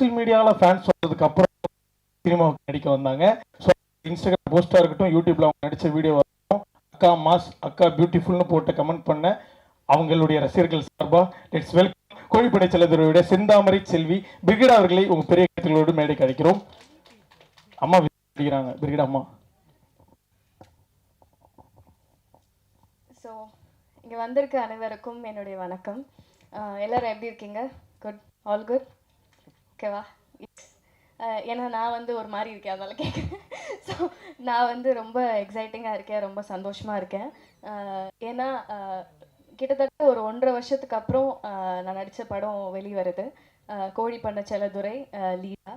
Social மீடியாவில் fans வந்ததுக்கு அப்புறம் சினிமாவுக்கு நடிக்க வந்தாங்க. ஸோ இன்ஸ்டாகிராம் போஸ்ட்டாக இருக்கட்டும் யூடியூப்ல அவங்க நடித்த வீடியோ வரட்டும் அக்கா மாஸ் அக்கா பியூட்டிஃபுல்னு போட்டு கமெண்ட் பண்ண அவங்களுடைய ரசிகர்கள் சார்பாக லெட்ஸ் வெல்கம் கோழிப்படை செல்லதுடைய செந்தாமரை செல்வி பிரிகேட் அவர்களை உங்க பெரிய கருத்துக்களோடு மேடைக்கு அழைக்கிறோம். அம்மா விரும்புகிறாங்க. பிரிகேட் அம்மா. ஸோ இங்கே வந்திருக்க அனைவருக்கும் என்னுடைய வணக்கம். எல்லாரும் எப்படி இருக்கீங்க? குட் ஆல் குட் ஓகேவா? ஏன்னா நான் வந்து ஒரு மாதிரி இருக்கேன் அதனால கேட்குறேன் ஸோ நான் வந்து ரொம்ப எக்ஸைட்டிங்காக இருக்கேன் ரொம்ப சந்தோஷமாக இருக்கேன். ஏன்னா கிட்டத்தட்ட ஒரு ஒன்றரை வருஷத்துக்கு அப்புறம் நான் நடித்த படம் வெளிவருது. கோழி பண்ண செலதுரை லீலா.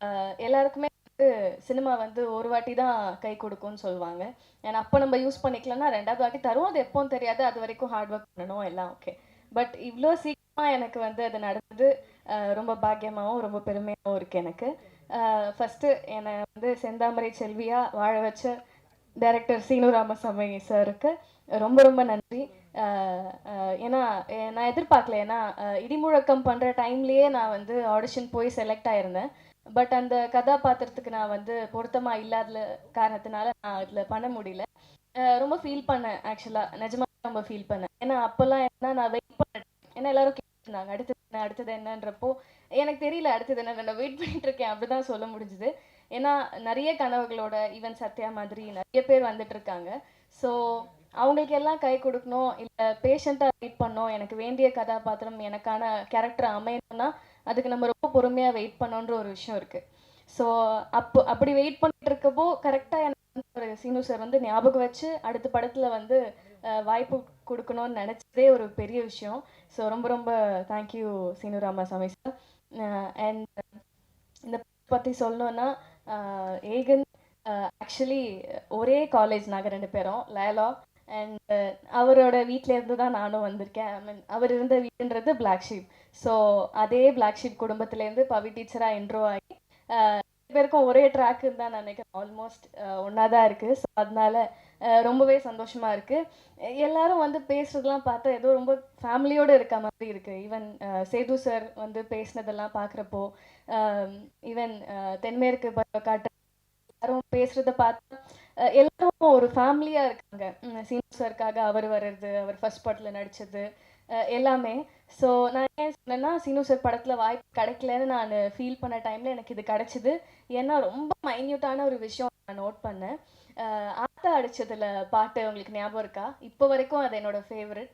அஹ் எல்லாருக்குமே வந்து சினிமா வந்து ஒரு வாட்டி தான் கை கொடுக்கும்னு சொல்லுவாங்க. ஏன்னா அப்போ நம்ம யூஸ் பண்ணிக்கலன்னா ரெண்டாவது வாட்டி தரும் அது எப்போவும் தெரியாது. அது வரைக்கும் ஹார்ட் ஒர்க் பண்ணணும் எல்லாம் ஓகே பட் இவ்வளோ சீக்கிரம் எனக்கு வந்து அது நடந்தது. ரொம்ப பாக்கியமாகவும் ரொம்ப பெருமையாகவும் இருக்குது எனக்கு. ஃபஸ்ட்டு என்னை வந்து செந்தாமரை செல்வியாக வாழ வச்ச டைரக்டர் சீனு ராமசாமி சாருக்கு ரொம்ப ரொம்ப நன்றி. ஏன்னா நான் எதிர்பார்க்கல. ஏன்னா இடிமுழக்கம் பண்ணுற டைம்லேயே நான் வந்து ஆடிஷன் போய் செலக்ட் ஆயிருந்தேன். பட் அந்த கதாபாத்திரத்துக்கு நான் வந்து பொருத்தமாக இல்லாத காரணத்தினால நான் அதில் பண்ண முடியல. ரொம்ப ஃபீல் பண்ணேன் ஆக்சுவலாக நிஜமாக ரொம்ப ஃபீல் பண்ணேன். ஏன்னா அப்போல்லாம் என்ன நான் வெயிட் பண்ணேன் ஏன்னா எல்லாரும் கேட்டிருந்தாங்க அடுத்தது என்ன அடுத்தது என்னன்றப்போ எனக்கு தெரியல அடுத்தது என்ன நான் வெயிட் பண்ணிட்டு இருக்கேன் அப்படிதான் சொல்ல முடிஞ்சுது. ஏன்னா நிறைய கனவுகளோட ஈவன் சத்யா மாதிரி நிறைய பேர் வந்துட்டு இருக்காங்க ஸோ அவங்களுக்கு எல்லாம் கை கொடுக்கணும். இல்லை பேஷண்ட்டாக வெயிட் பண்ணணும். எனக்கு வேண்டிய கதாபாத்திரம் எனக்கான கேரக்டர் அமையணும்னா அதுக்கு நம்ம ரொம்ப பொறுமையாக வெயிட் பண்ணோன்ற ஒரு விஷயம் இருக்குது ஸோ அப்போ அப்படி வெயிட் பண்ணிட்டு இருக்கப்போ கரெக்டாக எனக்கு ஒரு சீனு சார் வந்து ஞாபகம் வச்சு அடுத்த படத்தில் வந்து வாய்ப்பு கொடுக்கணும்னு நினச்சதே ஒரு பெரிய விஷயம். ஸோ ரொம்ப ரொம்ப thank you Seenu Ramasamy sir and இந்த பற்றி சொல்லணும்னா ஏகன் ஆக்சுவலி ஒரே காலேஜ் நாங்கள் ரெண்டு பேரும் லயலா அண்ட் அவரோட வீட்டிலேருந்து தான் நானும் வந்திருக்கேன். ஐ மீன் அவர் இருந்த வீடுன்றது பிளாக் ஷீப் ஸோ அதே பிளாக் ஷீப் குடும்பத்துலேருந்து பவி டீச்சராக இன்ட்ரோ ஆகி ரெண்டு பேருக்கும் ஒரே ட்ராக்குன்னு தான் நினைக்கிறேன். ஆல்மோஸ்ட் ஒன்றா தான் இருக்குது ஸோ அதனால ரொம்பவே சந்தோஷமாக இருக்குது எல்லாரும் வந்து பேசுறதெல்லாம் பார்த்தா ஏதோ ரொம்ப ஃபேமிலியோடு இருக்க மாதிரி இருக்குது ஈவன் சேது சார் வந்து பேசினதெல்லாம் பார்க்குறப்போ ஈவன் தென்மேற்கு பருவக்காட்டு எல்லாரும் பேசுறத பார்த்தா எல்லாரும் ஒரு ஃபேமிலியா இருக்காங்க. சீனு சாருக்காக அவர் வர்றது அவர் ஃபர்ஸ்ட் படத்துல நடிச்சது எல்லாமே. ஸோ நான் ஏன் சொன்னேன்னா சீனு சார் படத்துல வாய்ப்பு கிடைக்கலன்னு நான் ஃபீல் பண்ண டைம்ல எனக்கு இது கிடைச்சிது. ஏன்னா ரொம்ப மைன்யூட்டான ஒரு விஷயம் நான் நோட் பண்ணேன். ஆத்தா அடிச்சதுல பாட்டு உங்களுக்கு ஞாபகம் இருக்கா? இப்போ வரைக்கும் அது என்னோட ஃபேவரட்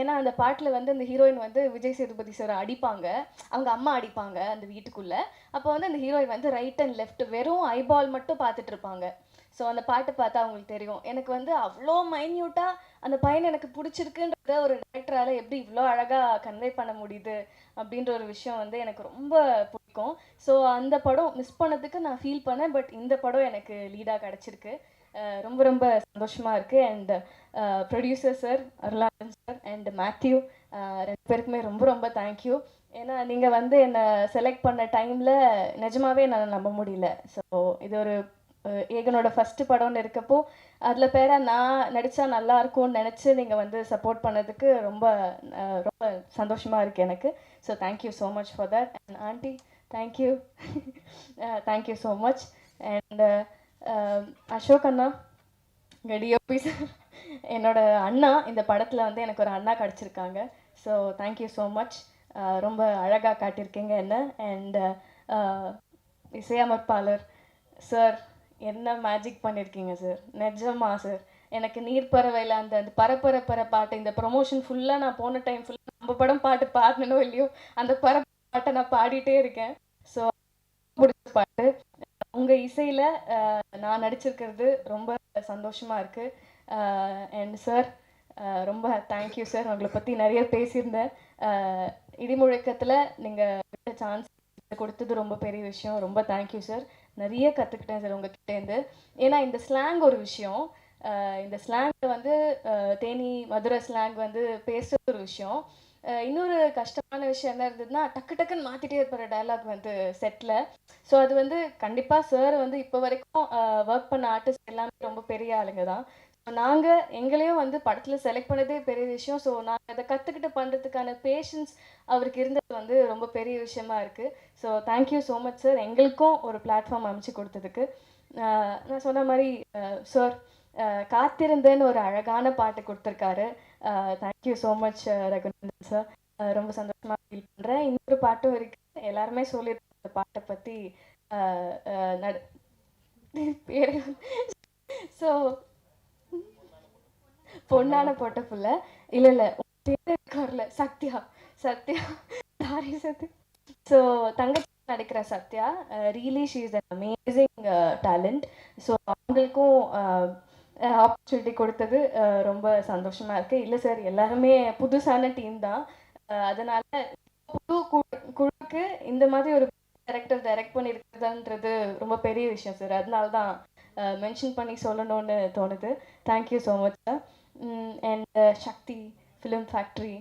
ஏன்னா அந்த பாட்டில் வந்து அந்த ஹீரோயின் வந்து விஜய் சேதுபதி சார் அடிப்பாங்க. அவங்க அம்மா அடிப்பாங்க அந்த வீட்டுக்குள்ள. அப்போ வந்து அந்த ஹீரோயின் வந்து ரைட் அண்ட் லெஃப்ட் வெறும் ஐபால் மட்டும் பார்த்துட்டு இருப்பாங்க. ஸோ அந்த பாட்டு பார்த்தா அவங்களுக்கு தெரியும். எனக்கு வந்து அவ்வளோ மைன்யூட்டாக அந்த பையன் எனக்கு பிடிச்சிருக்குன்றத ஒரு டேரக்டரால் எப்படி இவ்வளோ அழகாக கன்வே பண்ண முடியுது அப்படின்ற ஒரு விஷயம் வந்து எனக்கு ரொம்ப பிடிக்கும். ஸோ அந்த படம் மிஸ் பண்ணதுக்கு நான் ஃபீல் பண்ணேன். பட் இந்த படம் எனக்கு லீடாக கிடச்சிருக்கு. ரொம்ப ரொம்ப சந்தோஷமாக இருக்குது and producer sir Arulanand sir and Matthew ரெண்டு பேருக்குமே ரொம்ப ரொம்ப தேங்க்யூ ஏன்னா நீங்கள் வந்து என்னை செலக்ட் பண்ண டைமில் நிஜமாவே என்னால் நம்ப முடியல. ஸோ இது ஒரு ஏகனோட ஃபஸ்ட்டு படம்னு இருக்கப்போ அதில் பேர நான் நடித்தா நல்லா இருக்கும்னு நினச்சி நீங்கள் வந்து சப்போர்ட் பண்ணதுக்கு ரொம்ப ரொம்ப சந்தோஷமாக இருக்குது எனக்கு. So thank you so much for that and aunty thank you thank you so much and Ashok அண்ணா இங்கே டிஓபி சார் என்னோட அண்ணா இந்த படத்தில் வந்து எனக்கு ஒரு அண்ணா கிடச்சிருக்காங்க. So thank you so much ரொம்ப அழகாக காட்டியிருக்கீங்க என்ன. அண்ட் இசையமைப்பாளர் சார் என்ன மேஜிக் பண்ணியிருக்கீங்க சார் நிஜமா சார் எனக்கு நீர்ப்பறவையில் அந்த அந்த பரப்பரப்பற பாட்டு இந்த ப்ரொமோஷன் ஃபுல்லாக நான் போன டைம் ஃபுல்லாக நம்ம படம் பாட்டு பாடணும் இல்லையோ அந்த பர பாட்டை நான் பாடிட்டே இருக்கேன். ஸோ பிடிச்ச பாட்டு. உங்கள் இசையில் நான் நடிச்சிருக்கிறது ரொம்ப சந்தோஷமாக இருக்குது அண்ட் சார் ரொம்ப தேங்க்யூ சார் உங்களை பற்றி நிறைய பேசியிருந்தேன். இடிமுழக்கத்தில் நீங்கள் சான்ஸ் கொடுத்தது ரொம்ப பெரிய விஷயம். ரொம்ப தேங்க்யூ சார் நிறைய கற்றுக்கிட்டேன் சார் உங்ககிட்டேருந்து ஏன்னா இந்த ஸ்லாங் ஒரு விஷயம். இந்த ஸ்லாங் வந்து தேனி மதுரை ஸ்லாங் வந்து பேசுகிற ஒரு விஷயம். இன்னொரு கஷ்டமான விஷயம் என்ன இருந்ததுன்னா டக்கு டக்குன்னு மாற்றிட்டே இருக்கிற டைலாக் வந்து செட்டில் ஸோ அது வந்து கண்டிப்பாக சார் வந்து இப்போ வரைக்கும் ஒர்க் பண்ண ஆர்டிஸ்ட் எல்லாமே ரொம்ப பெரிய ஆளுங்க தான். நாங்கள் எங்களையும் வந்து படத்தில் செலக்ட் பண்ணதே பெரிய விஷயம். ஸோ நாங்கள் அதை கற்றுக்கிட்டு பண்ணுறதுக்கான பேஷன்ஸ் அவருக்கு இருந்தது வந்து ரொம்ப பெரிய விஷயமா இருக்குது so thank you so much sir எங்களுக்கும் ஒரு பிளாட்ஃபார்ம் அமைச்சு கொடுத்ததுக்கு. நான் சொன்ன மாதிரி சார் காத்திருந்தேன்னு ஒரு அழகான பாட்டு கொடுத்துருக்காரு. Thank you so much Raghunandan sir uh, ரொம்ப சந்தோஷமாக ஃபீல் பண்ணுறேன் இன்னொரு பாட்டும் இருக்கு எல்லாருமே சொல்லியிருக்காங்க அந்த பாட்டை பற்றி பேர் ஸோ பொண்ணான போட்ட புள்ள. இல்ல இல்ல உன் வரல. சத்யா சத்யா சாரி சத்யா. ஸோ தங்கச்சி நடிக்கிற Sathya really she is an amazing talent so அவங்களுக்கும் uh, ஆப்பர்ச்சுனிட்டி கொடுத்தது ரொம்ப சந்தோஷமா இருக்கு. இல்லை சார் எல்லாருமே புதுசான டீம் தான். அதனால புது குழு- குழுக்கு இந்த மாதிரி ஒரு டேரக்டர் டைரக்ட் பண்ணியிருக்கிறதுன்றது ரொம்ப பெரிய விஷயம் சார் அதனால தான் மென்ஷன் பண்ணி சொல்லணும்னு தோணுது. Thank you so much sir and Sakthi film factory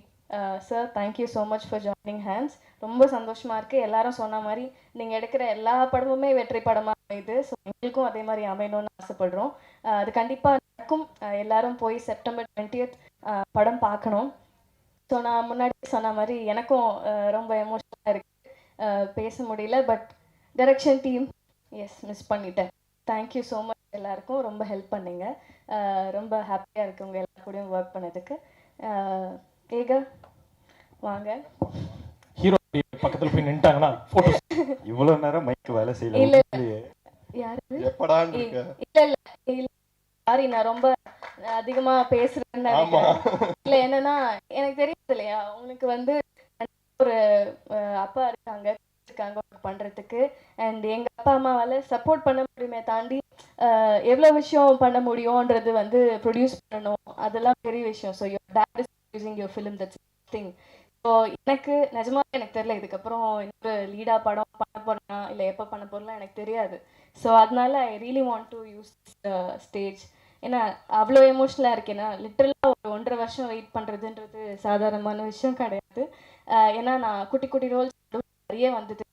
sir thank you so much for joining hands ரொம்ப சந்தோஷமா இருக்கு. எல்லாரும் சொன்ன மாதிரி நீங்கள் எடுக்கிற எல்லா படமுமே வெற்றி படமாக அமையுது. ஸோ எங்களுக்கும் அதே மாதிரி அமையணும்னு ஆசைப்படுறோம். அது கண்டிப்பா நடக்கும். எல்லாரும் போய் செப்டம்பர் டுவெண்ட்டியத் படம் பார்க்கணும். ஸோ நான் முன்னாடி சொன்ன மாதிரி எனக்கும் ரொம்ப எமோஷனலாக இருக்கு. பேச முடியல பட் டைரக்ஷன் டீம் எஸ் மிஸ் பண்ணிட்டேன். தேங்க்யூ ஸோ மச் எல்லாருக்கும். ரொம்ப ஹெல்ப் பண்ணீங்க. ரொம்ப ஹாப்பியாக இருக்கு உங்கள் எல்லா கூடயும் ஒர்க் பண்ணதுக்கு. ஏக வாங்க. ஹீரோ பக்கத்துல போய் நின்ட்டாங்கன்னா போட்டோ இவ்வளவு நேரம் மைக் வேலை செய்யல. இல்ல. யாரு? இல்ல இல்ல. சாரி நான் ரொம்ப அதிகமா பேசுறேன்னு இல்ல என்னன்னா எனக்கு தெரியுது இல்லையா உனக்கு வந்து ஒரு அப்பா இருக்காங்க இருக்காங்க பண்றதுக்கு. அண்ட் எங்க அப்பா அம்மாவால சப்போர்ட் பண்ண முடியுமே தாண்டி எவ்வளவு விஷயம் பண்ண முடியும்ன்றது வந்து ப்ரொடியூஸ் பண்ணணும். அதெல்லாம் பெரிய விஷயம். So your dad is producing your film that's thing so எனக்கு நிஜமா எனக்கு தெரியல. இதுக்கப்புறம் இன்னொரு லீடா படம் பண்ண இல்லை எப்போ பண்ண போறலாம் எனக்கு தெரியாது. ஸோ அதனால I really want to use stage ஏன்னா அவ்வளோ எமோஷ்னலாக இருக்கேன்னா லிட்டரலாக ஒரு ஒன்றரை வருஷம் வெயிட் பண்ணுறதுன்றது சாதாரணமான விஷயம் கிடையாது. ஏன்னா நான் குட்டி குட்டி ரோல்ஸ் நிறைய வந்துட்டு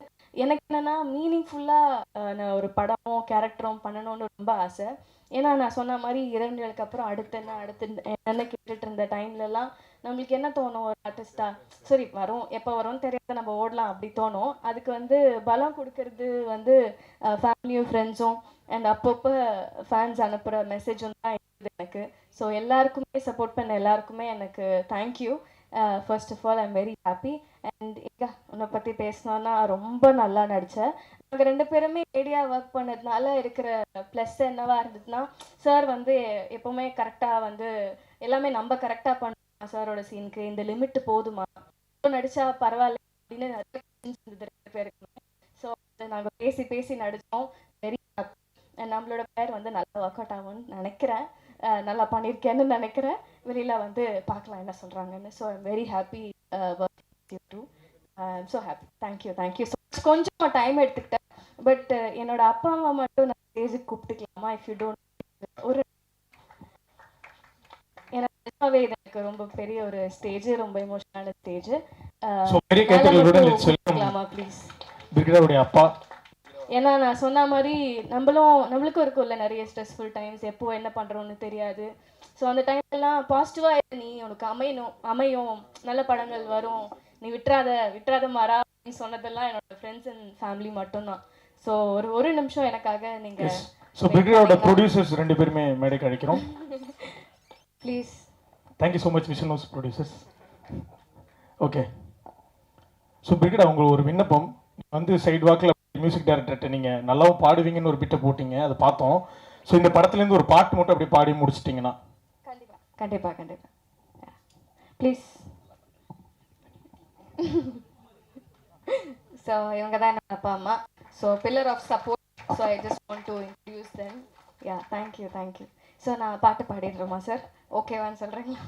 எனக்கு என்னன்னா மீனிங்ஃபுல்லாக நான் ஒரு படமும் கேரக்டரும் பண்ணணும்னு ரொம்ப ஆசை. ஏன்னா நான் சொன்ன மாதிரி இரண்டுகளுக்கு அப்புறம் அடுத்து என்ன அடுத்து என்ன கேட்டுட்டு இருந்த டைம்லலாம் நம்மளுக்கு என்ன தோணும்? ஒரு ஆர்டிஸ்டா சரி வரும். எப்போ வரும்னு தெரியாத நம்ம ஓடலாம் அப்படி தோணும். அதுக்கு வந்து பலம் கொடுக்கறது வந்து ஃபேமிலியும் ஃப்ரெண்ட்ஸும் அண்ட் அப்பப்போ ஃபேன்ஸ் அனுப்புகிற மெசேஜும் தான் இருக்குது எனக்கு. ஸோ எல்லாருக்குமே சப்போர்ட் பண்ண எல்லாருக்குமே எனக்கு thank you first of all I'm very happy and Eka உன்னை பற்றி பேசினோன்னா ரொம்ப நல்லா நடித்தேன் நாங்கள் ரெண்டு பேருமே ரேடியாக ஒர்க் பண்ணதுனால இருக்கிற ப்ளஸ் என்னவா இருந்ததுன்னா சார் வந்து எப்போவுமே கரெக்டாக வந்து எல்லாமே நம்ம கரெக்டாக பண்ணலாம் சாரோட சீனுக்கு இந்த லிமிட் போதுமா? இவ்வளோ நடிச்சா பரவாயில்ல அப்படின்னு நிறைய இருந்தது ரெண்டு பேருக்குமே. ஸோ நாங்கள் பேசி பேசி நடித்தோம் வெரி நம்மளோட பேர் வந்து நல்லா ஒர்க் அவுட் ஆகும்னு நினைக்கிறேன். நல்லா பண்ணியிருக்கேன்னு நினைக்கிறேன். வெளியில் வந்து பார்க்கலாம் என்ன சொல்கிறாங்கன்னு so I'm very happy work too so happy thank you thank you so கொஞ்சம் டைம் எடுத்துக்கிட்டேன். பட் என்னோட அப்பா அம்மா மட்டும் நான் ஸ்டேஜுக்கு கூப்பிட்டுக்கலாமா? இஃப் யூ டோன்ட் ஒரு நிஜமாவே இது எனக்கு ரொம்ப பெரிய ஒரு ஸ்டேஜ் ரொம்ப எமோஷனலான ஸ்டேஜ் ஸோ பெரிய கூப்பிட்டுக்கலாமா ப்ளீஸ் பிரிகடாவுடைய அப்பா. ஏன்னா நான் சொன்ன மாதிரி நம்மளும் நம்மளுக்கும் இருக்கும்ல நிறைய ஸ்ட்ரெஸ்ஃபுல் டைம்ஸ் எப்போ என்ன பண்ணுறோன்னு தெரியாது. ஸோ அந்த டைம்லாம் பாசிட்டிவாக நீ. உனக்கு அமையணும் அமையும். நல்ல படங்கள் வரும். நீ விட்டுறாத விட்டுறாத மாறா அப்படின்னு சொன்னதெல்லாம் என்னோட ஃப்ரெண்ட்ஸ் அண்ட் ஃபேமிலி மட்டும்தான். ஸோ ஒரு ஒரு நிமிஷம் எனக்காக நீங்கள் ஸோ பிரிகடாவோட ப்ரொடியூசர்ஸ் ரெண்டு பேருமே மேடைக்கு அழைக்கிறோம். Please thank you so much vision house producers okay so Brigida உங்களுக்கு ஒரு விண்ணப்பம். வந்து சைடு வாக்கில் மியூசிக் டைரக்டர்கிட்ட நீங்கள் நல்லாவும் பாடுவீங்கன்னு ஒரு பிட்டை போட்டீங்க அதை பார்த்தோம். ஸோ இந்த படத்துலேருந்து ஒரு பாட்டு மட்டும் அப்படியே பாடி முடிச்சிட்டிங்கன்னா. கண்டிப்பா. கண்டிப்பா கண்டிப்பா. ப்ளீஸ் ஸோ இவங்க தான் என்னோட அப்பா அம்மா. So pillar of support so I just want to introduce then ya thank you thank you so நான் பாட்டு பாடிடுறோமா சார் ஓகேவான்னு சொல்கிறீங்களா